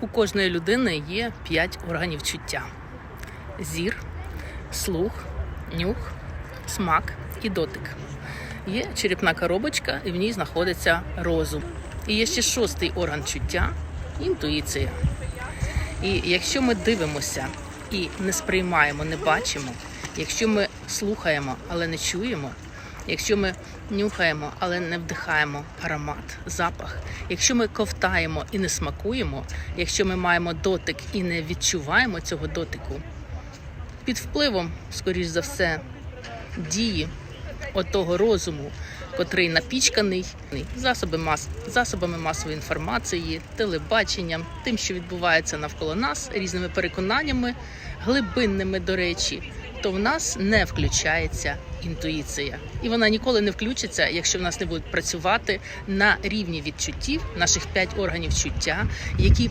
У кожної людини є п'ять органів чуття: зір, слух, нюх, смак і дотик. Є черепна коробочка, і в ній знаходиться розум. І є ще шостий орган чуття інтуїція. І якщо ми дивимося і не сприймаємо, не бачимо, якщо ми слухаємо, але не чуємо, якщо ми нюхаємо, але не вдихаємо аромат, запах, якщо ми ковтаємо і не смакуємо, якщо ми маємо дотик і не відчуваємо цього дотику, під впливом, скоріш за все, дії отого розуму, котрий напічканий засоби мас... засобами масової інформації, телебаченням, тим, що відбувається навколо нас, різними переконаннями, глибинними, до речі, то в нас не включається інтуїція. І вона ніколи не включиться, якщо в нас не будуть працювати на рівні відчуттів наших п'ять органів чуття, які